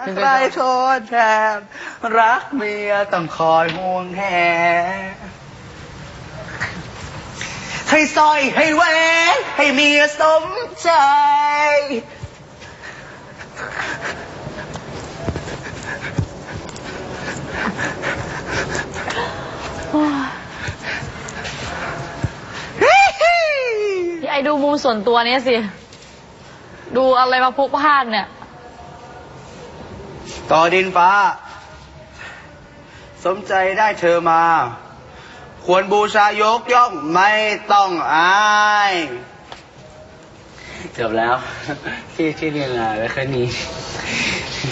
ใครโทษแทนรักเมียต้องคอยห่วงแหให้สร้อยให้แหวนให้เมียสมใจ พี่ไอดูมุมส่วนตัวเนี้ยสิ ดูอะไรมาพลุกพล่านเนี่ย ต่อดินฟ้า สมใจได้เธอมา ควรบูชายกย่องไม่ต้องอายจบแล้ว ที่ที่เรียนมาแล้วแค่นี้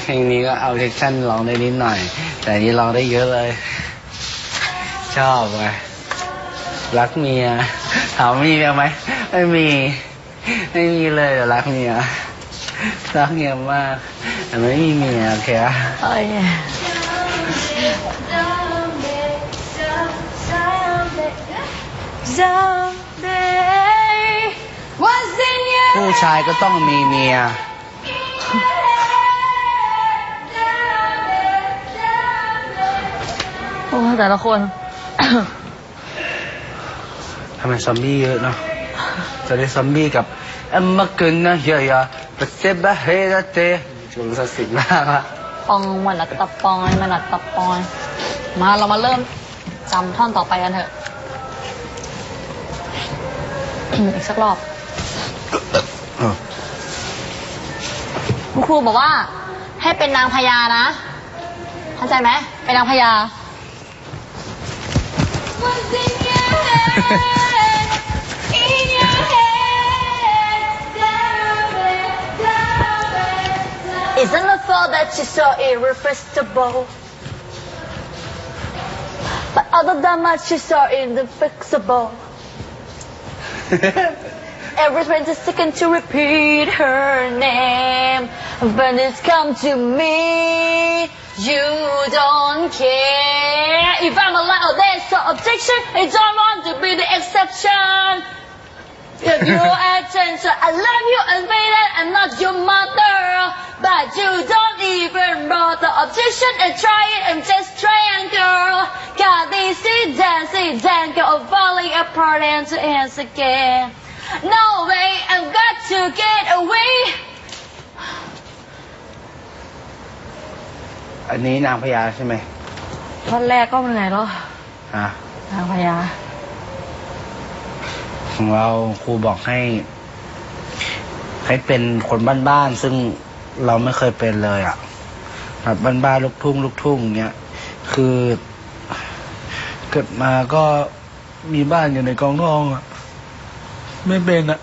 เพลงนี้ก็เอาเทคชั่นร้องได้นิดหน่อย แต่นนี้ร้องได้เยอะเลย ชอบไงรักเมียถามมีไหมไม่มี ไม่มีเลยแต่รักเมียรักเมียมาก แต่ไม่มีเมียโอเคอะเอ้ย Someday was in your ผู้ชายก็ต้องมีเมีย โอ้แต่ละคน ทำไมซอมบี้เยอะเนาะ จะได้ซอมบี้กับเอ็มมาเกินนะเฮียยาเปเซบะเฮดะเต จงศักดิ์สิทธิ์มากอะปองมันัดตะปอยมันัดตะปอย มาเรามาเริ่มจำท่อนต่อไปกันเถอะ อีกสักรอบคุณครูบอกว่า ให้เป็นนางพญานะเข้าใจไหมเป็นนางพญา Isn't the fault that she's so irrepressible? But other than that, she's so indefixable. Every 20 seconds to repeat her name. But it's come to me, you don't care. If I'm oh, there's no objection. I don't want to be the exception. Give your attention. I love you and say that I'm not your mother. But you don't even bother objection and try it. I'm just trying, girl. Got this sit down, sit down, girl. Falling apart and to hands again. No way, I've got to get away. อันนี้นางพญาใช่ไหม ท่อนแรกก็มันไงแล้ว อ่ะ นางพญา ของเราครูบอกให้ ให้เป็นคนบ้านๆซึ่งเราไม่เคยเป็นเลยอะแบบบ้านๆลูกทุ่งลูกทุ่งเนี้ยคือเกิดมาก็มีบ้านอยู่ในกองทองอะ ไม่เป็นอะ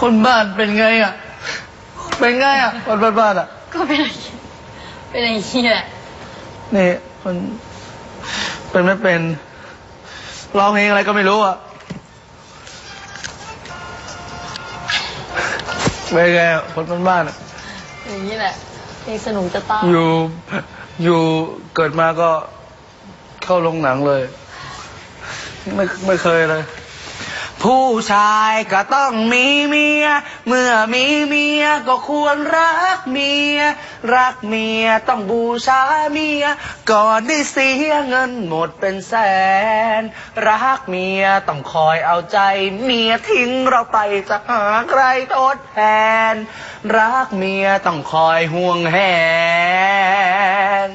คนบ้านเป็นไงอะ เป็นไงอะคนบ้านๆอะ ก็เป็นอย่างนี้เป็นอย่างนี้แหละนี่คนเป็นไม่เป็นร้องเพลงอะไรก็ไม่รู้อะ เป็นไงอะคนบ้านๆอะอย่างนี้แหละเพลงสนุกจะตายอยู่อยู่เกิดมาก็เข้าโรงหนังเลย ไม่ไม่เคยเลย ผู้ชายก็ต้องมีเมีย เมื่อมีเมียก็ควรรักเมีย รักเมียต้องบูชาเมีย ก่อนได้เสียเงินหมดเป็นแสน รักเมียต้องคอยเอาใจ เมียทิ้งเราไปจะหาใครทดแทน รักเมียต้องคอยห่วงแหน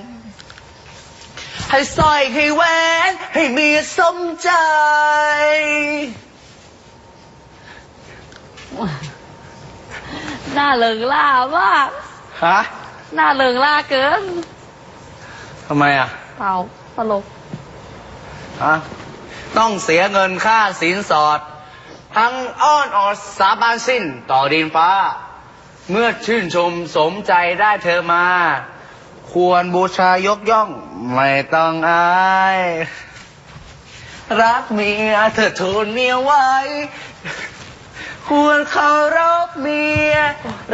ให้สร้อยให้แหวนให้เมียสมใจ หน้าเลิงล่ามาก ฮะหน้าเลิงล่าเกิน ทำไมอะเปล่าตลก ฮะต้องเสียเงินค่าสินสอด ทั้งอ้อนออดสาบานสิ้นต่อดินฟ้า เมื่อชื่นชมสมใจได้เธอมา ควรบูชายกย่อง ไม่ต้องอาย รักเมียเธอทูนเมียไว้ ควรเคารพเมีย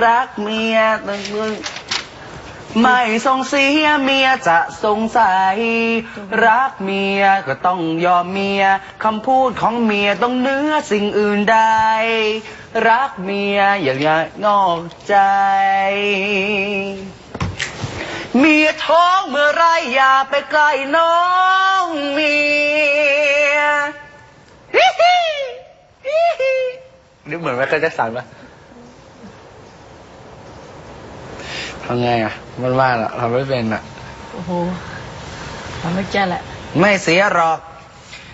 รักเมียต้องไม่ส่งเสียเมียจะสงสัย รักเมียก็ต้องยอมเมียคำพูดของเมียต้องเหนื้อสิ่งอื่นใด รักเมียอย่าอย่านอกใจ เมียท้อย่าไปใกล้น้องเมียฮิฮิฮิฮิ นึกเหมือนแม่เคยจะสั่นปะทำไงอะมันว่าอะทำไม่เป็นอะ โอ้โหทำไม่แก่แหละ ไม่เสียหรอก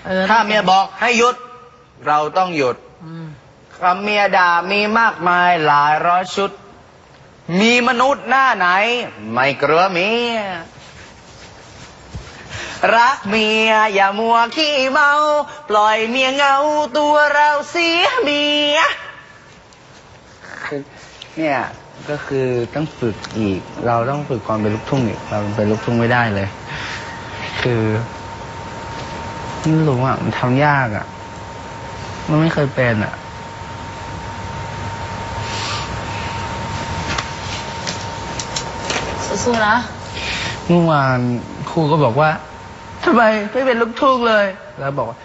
เออถ้าเมียบอกให้หยุด เราต้องหยุดอืมคำเมียด่ามีมากมายหลายร้อยชุด มีมนุษย์หน้าไหน ไม่กลัวเมีย รักเมียอย่ามัวขี้เมา ปล่อยเมียเหงาตัวเราเสียเมีย เนี่ยก็คือต้องฝึกอีก เราต้องฝึกความเป็นลูกทุ่งอีก เราเป็นลูกทุ่งไม่ได้เลย คือไม่รู้อะมันทำยากอะ มันไม่เคยเป็นอะ สู้ๆนะ เมื่อวานครูก็บอกว่าทำ ไมไม่เป็นลูกทุ่งเลย แล้วบอกว่า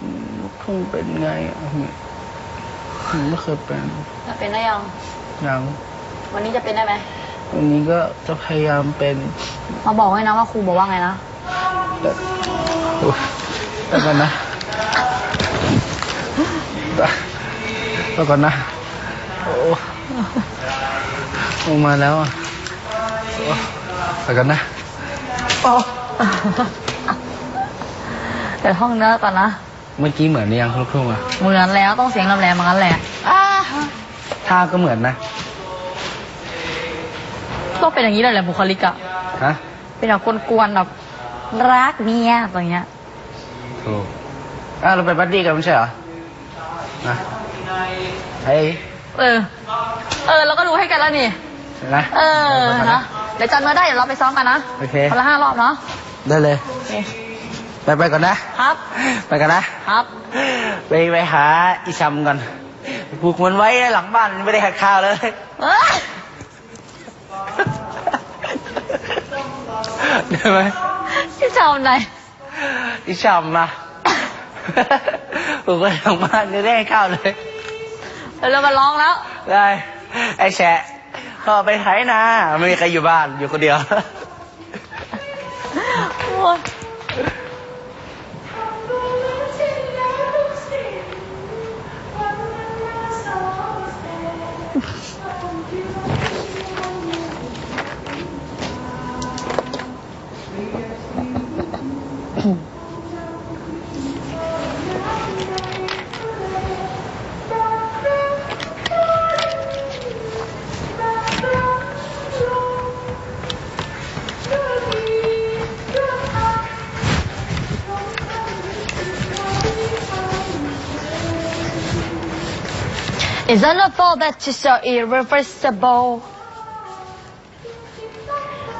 อืมลูกทุ่งเป็นไงอะผมไม่เคยเป็นจะเป็นได้ยัง ยังวันนี้จะเป็นได้ไหม วันนี้ก็จะพยายามเป็น มาบอกให้นะว่าครูบอกว่าไงนะ แต่อุ๊ยแต่ก่อนนะแต่แต่ก่อนนะโอ้ลงมาแล้วอะโอ้แต่ก่อนนะโอ้ เดี๋ยวท่องเนื้อก่อนนะเมื่อกี้เหมือนหรือยังลูกทุ่งอะเหมือนแล้วต้องเสียงแหลมๆเหมือนกันแหละอ้าท่าก็เหมือนนะต้องเป็นอย่างนี้เลยแหละบุคลิกอะฮะเป็นแบบกวนๆแบบรักเมียอะไรเงี้ยถูกอะเราไปบัดดี้กันไม่ใช่เหรอนะเฮ้ยเออ เออเราก็ดูให้กันแล้วนี่นะเออนะเดี๋ยวจำมาได้เดี๋ยวเราไปซ้อมกันนะโอเคคนละห้ารอบเนาะได้เลยโอเค ไปไปก่อนนะ ครับ ไปกันนะ ครับ ไปไปหาอีชำก่อนผูกมันไว้หลังบ้านไม่ได้หักข้าวเลยเอ้ยได้ไหมที่ทำไหนอีชำมาผูกไว้หลังบ้านไม่ได้ให้ข้าวเลยเดี๋ยวเรามาร้องแล้ว ได้ ไอ้แฉะก็ไปไถนาไม่มีใครอยู่บ้านอยู่คนเดียว Is enough all that she's so irreversible.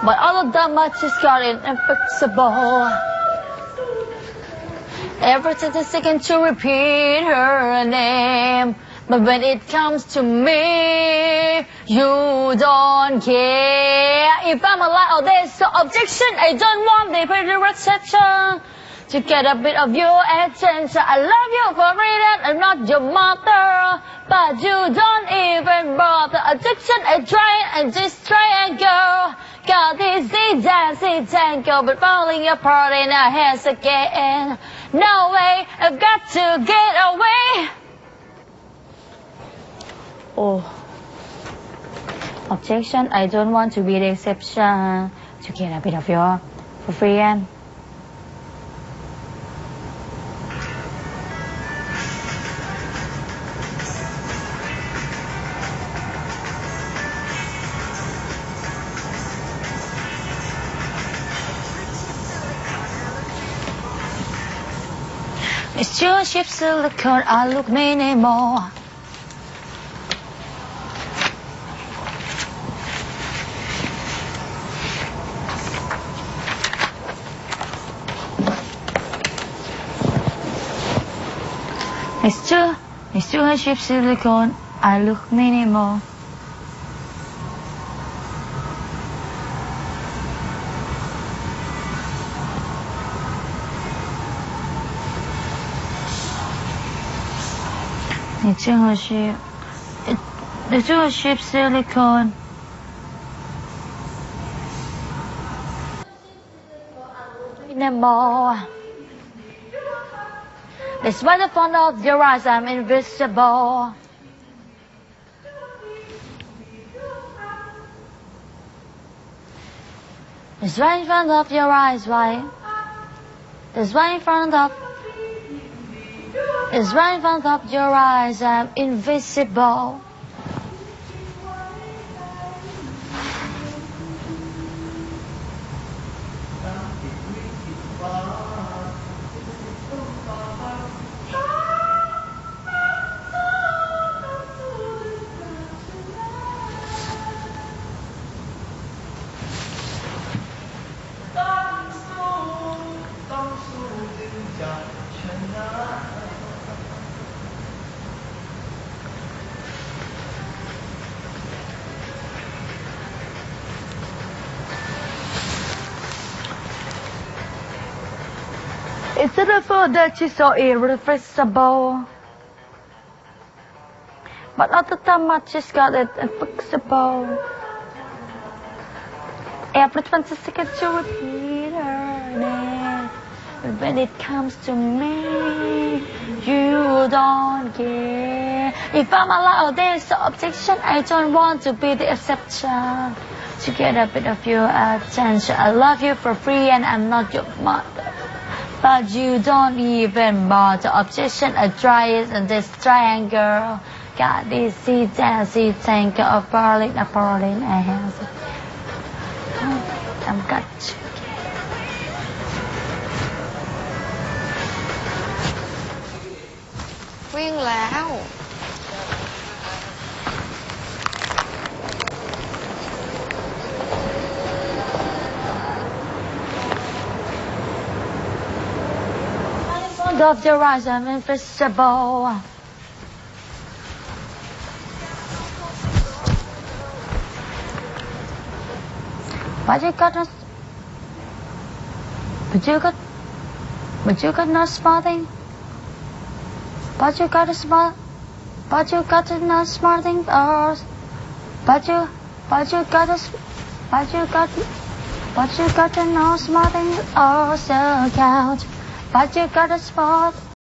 But all of that much is got infixable. Every single second to repeat her name. But when it comes to me, you don't care. If I'm alive or there's so objection, I don't want the reception. To get a bit of your attention. I love you for reason. I'm not your mother. But you don't even bother. Addiction, I try and just try and go. Got this dancing tango, but falling apart in our hands again. No way, I've got to get away. Oh. Objection, I don't want to be the exception. To get a bit of your for free and It's your silicone, I look minimal. It's true, it's true, a ship silicone, I look minimal. It's true, ship, it, it's true, ship silicone. anymore. That's why the front of your eyes I'm invisible. It's right in front of your eyes, right? It's right in front of It's right in front of your eyes, I'm invisible. It's beautiful that she's so irreversible. But all the time I just got it unfixable. Every 20 seconds to repeat her name. But when it comes to me, you don't care. If I'm allowed, there's no objection. I don't want to be the exception. To get a bit of your attention. I love you for free and I'm not your mother. But you don't even bother. Objection, a dry and this triangle. Got this seat and seat tanker of Berlin, a Berlin, I have. I'm got you. วิ่ง Of your eyes, I'm invisible. But you got no... But you got... But you got no smarting. But you got a smart... But you got a no smarting or... But you... But you got a... But you got... But you got a no smarting or so count. But you got a spot